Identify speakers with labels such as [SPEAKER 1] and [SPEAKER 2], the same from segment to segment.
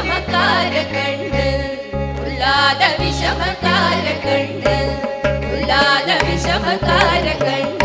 [SPEAKER 1] വിഷമക്കാര കണ്ട് ഉല്ലാത വിഷമക്കാര കണ്ട് ഉല്ലാത വിഷമക്കാര കണ്ട്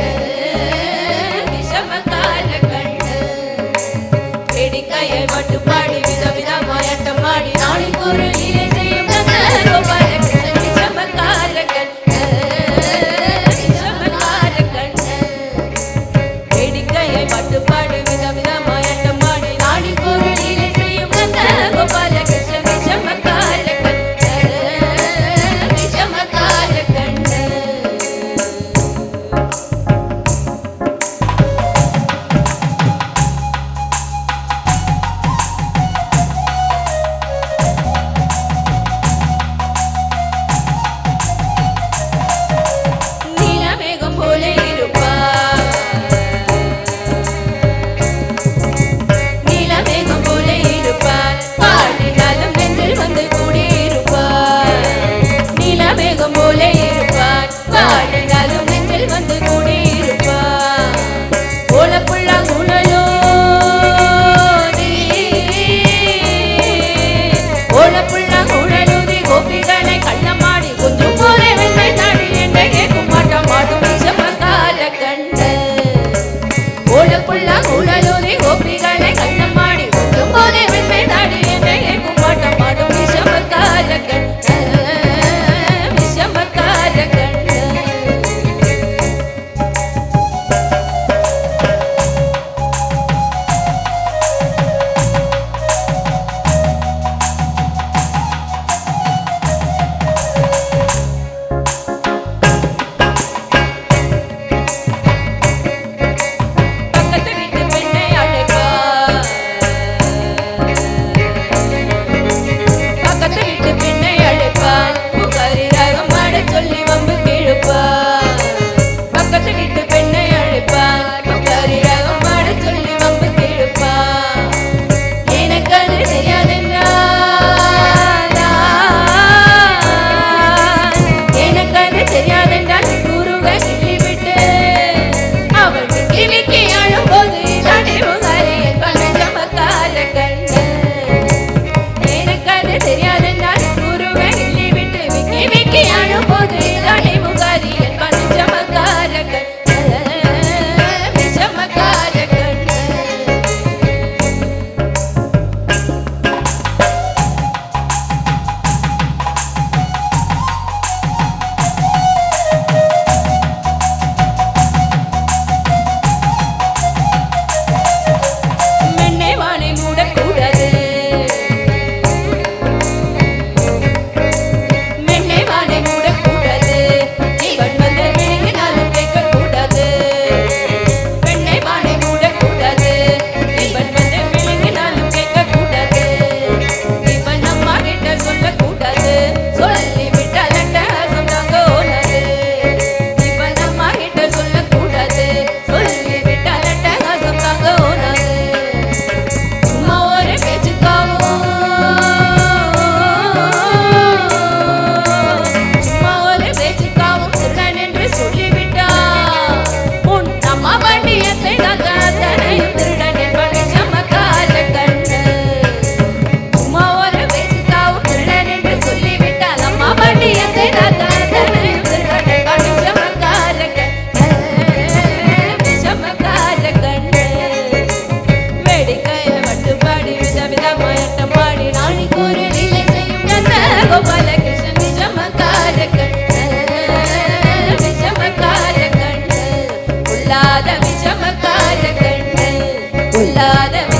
[SPEAKER 1] alem